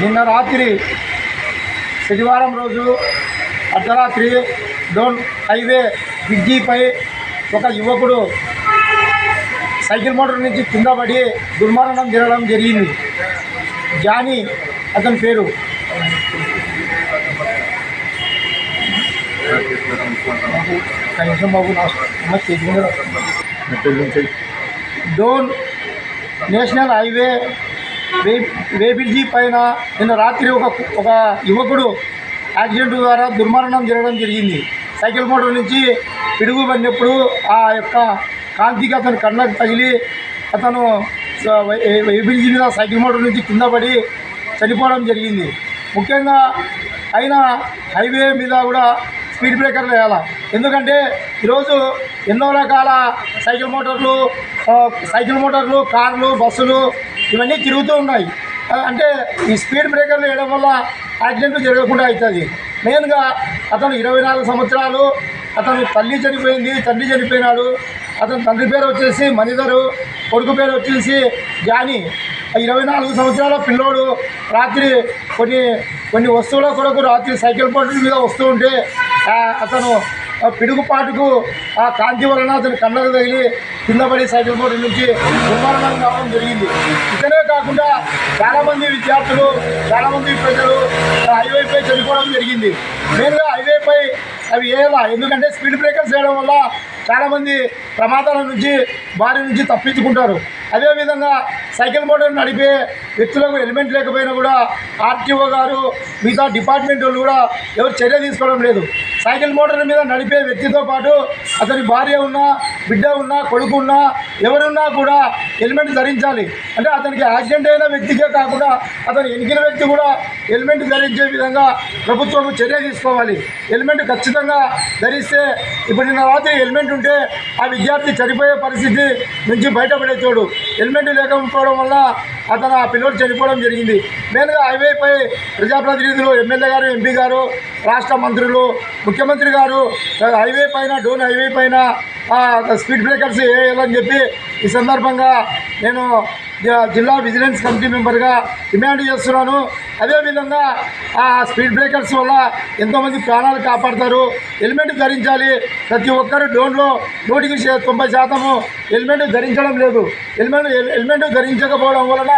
నిన్న రాత్రి శనివారం రోజు అర్ధరాత్రి డోన్ హైవే బ్రిడ్జిపై ఒక యువకుడు సైకిల్ మోటార్ నుంచి కింద పడి దుర్మరణం జరగడం జరిగింది. జానీ అతని పేరు. నిమిషం బాబు డోన్ నేషనల్ హైవే వే వేబిల్జీ పైన నిన్న రాత్రి ఒక ఒక యువకుడు యాక్సిడెంట్ ద్వారా దుర్మరణం జరగడం జరిగింది. సైకిల్ మోటార్ నుంచి పిడుగు పడినప్పుడు ఆ యొక్క కాంతికి అతను కళ్ళకు తగిలి అతను స- మీద సైకిల్ మోటార్ నుంచి కింద పడి చనిపోవడం జరిగింది. ముఖ్యంగా అయినా హైవే మీద కూడా స్పీడ్ బ్రేకర్లు వేయాలి. ఎందుకంటే ఈరోజు ఎన్నో రకాల సైకిల్ మోటార్లు సైకిల్ మోటార్లు కార్లు బస్సులు ఇవన్నీ తిరుగుతూ ఉన్నాయి. అంటే ఈ స్పీడ్ బ్రేకర్లు వేయడం వల్ల యాక్సిడెంట్లు జరగకుండా అవుతుంది. మెయిన్గా అతను ఇరవై నాలుగు సంవత్సరాలు అతను తల్లి చనిపోయింది తండ్రి చనిపోయినాడు. అతని తండ్రి పేరు వచ్చేసి మణిధరు కొడుకు పేరు వచ్చేసి జాని. ఆ ఇరవై నాలుగు సంవత్సరాల పిల్లోడు రాత్రి కొన్ని కొన్ని వస్తువుల కొరకు రాత్రి సైకిల్ పోటీ మీద వస్తూ ఉంటే అతను పిడుగుపాటుకు ఆ కాంతి వలన అతని కళ్ళకు తగిలి కిందపడి సైకిల్ బోర్డు నుంచి దుర్మరణం కావడం జరిగింది. ఇతనే కాకుండా చాలామంది విద్యార్థులు చాలామంది ప్రజలు హైవేపై చనిపోవడం జరిగింది. మెయిన్గా హైవేపై అవి వేయాలా ఎందుకంటే స్పీడ్ బ్రేకర్స్ వేయడం వల్ల చాలామంది ప్రమాదాల నుంచి వారి నుంచి తప్పించుకుంటారు. అదేవిధంగా సైకిల్ మోటార్ నడిపే వ్యక్తులకు హెల్మెట్ లేకపోయినా కూడా ఆర్టీఓ గారు మిగతా డిపార్ట్మెంట్ వాళ్ళు కూడా ఎవరు చర్య తీసుకోవడం లేదు. సైకిల్ మోటార్ మీద నడిపే వ్యక్తితో పాటు అతని భార్య ఉన్నా బిడ్డ ఉన్నా కొడుకు ఉన్నా ఎవరున్నా కూడా హెల్మెట్ ధరించాలి. అంటే అతనికి యాక్సిడెంట్ అయిన వ్యక్తికే కాకుండా అతను ఎనికిన వ్యక్తి కూడా హెల్మెట్ ధరించే విధంగా ప్రభుత్వం చర్య తీసుకోవాలి. హెల్మెట్ ఖచ్చితంగా ధరిస్తే ఇప్పుడు నిన్న రాత్రి హెల్మెట్ ఉంటే ఆ విద్యార్థి చనిపోయే పరిస్థితి నుంచి బయటపడేతోడు హెల్మెట్ లేకపోవడం వల్ల అతను ఆ పిల్లోడు చనిపోవడం జరిగింది. మెయిన్గా హైవేపై ప్రజాప్రతినిధులు ఎమ్మెల్యే గారు ఎంపీ గారు రాష్ట్ర మంత్రులు ముఖ్యమంత్రి గారు హైవే పైన డోన్ హైవే పైన స్పీడ్ బ్రేకర్స్ వేయాలని చెప్పి ఈ సందర్భంగా నేను జిల్లా విజిలెన్స్ కమిటీ మెంబర్గా డిమాండ్ చేస్తున్నాను. అదేవిధంగా ఆ స్పీడ్ బ్రేకర్స్ వల్ల ఎంతోమంది ప్రాణాలు కాపాడతారు. హెల్మెట్ ధరించాలి. ప్రతి ఒక్కరు డోన్లో నూటికి తొంభై శాతము హెల్మెట్ ధరించడం లేదు. హెల్మెట్ హెల్మెట్ ధరించకపోవడం వలన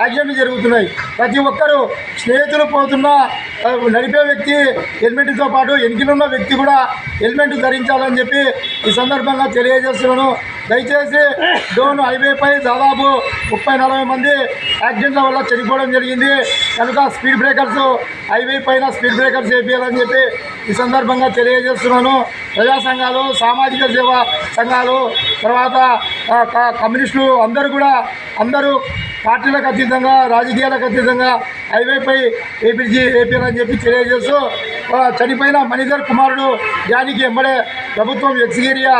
యాక్సిడెంట్లు జరుగుతున్నాయి. ప్రతి ఒక్కరు స్నేహితులు పోతున్న నడిపే వ్యక్తి హెల్మెట్తో పాటు వెనుకలున్న వ్యక్తి కూడా హెల్మెట్ ధరించాలని చెప్పి ఈ సందర్భంగా తెలియజేస్తున్నాను. దయచేసి డోన్ హైవేపై దాదాపు ముప్పై నలభై మంది యాక్సిడెంట్ల వల్ల చనిపోవడం జరిగింది. కనుక స్పీడ్ బ్రేకర్స్ హైవే పైన స్పీడ్ బ్రేకర్స్ వేయాలని చెప్పి ఈ సందర్భంగా తెలియజేస్తున్నాను. ప్రజా సంఘాలు సామాజిక సేవా సంఘాలు తర్వాత కమ్యూనిస్టులు అందరూ కూడా అందరూ పార్టీలకు అతీతంగా రాజకీయాలకు అతీతంగా హైవేపై ఏపీజీ ఏపీఎల్ చెప్పి తెలియజేస్తూ చనిపోయిన మణిధర్ కుమారుడు జానికి ఎంబడే ప్రభుత్వం ఎక్స్గేరియా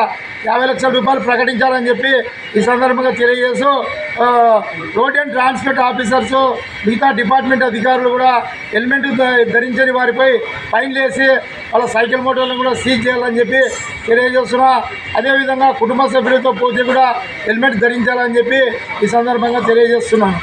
యాభై లక్షల రూపాయలు ప్రకటించాలని చెప్పి ఈ సందర్భంగా తెలియజేస్తూ రోడ్ అండ్ ట్రాన్స్పోర్ట్ ఆఫీసర్స్ మిగతా డిపార్ట్మెంట్ అధికారులు కూడా హెల్మెట్ ధరించని వారిపై ఫైన్లు వేసి వాళ్ళ సైకిల్ మోటార్లను కూడా సీజ్ చేయాలని చెప్పి తెలియజేస్తున్నా. అదేవిధంగా కుటుంబ సభ్యులతో పోతే కూడా హెల్మెట్ ధరించాలని చెప్పి ఈ సందర్భంగా తెలియజేస్తున్నాను.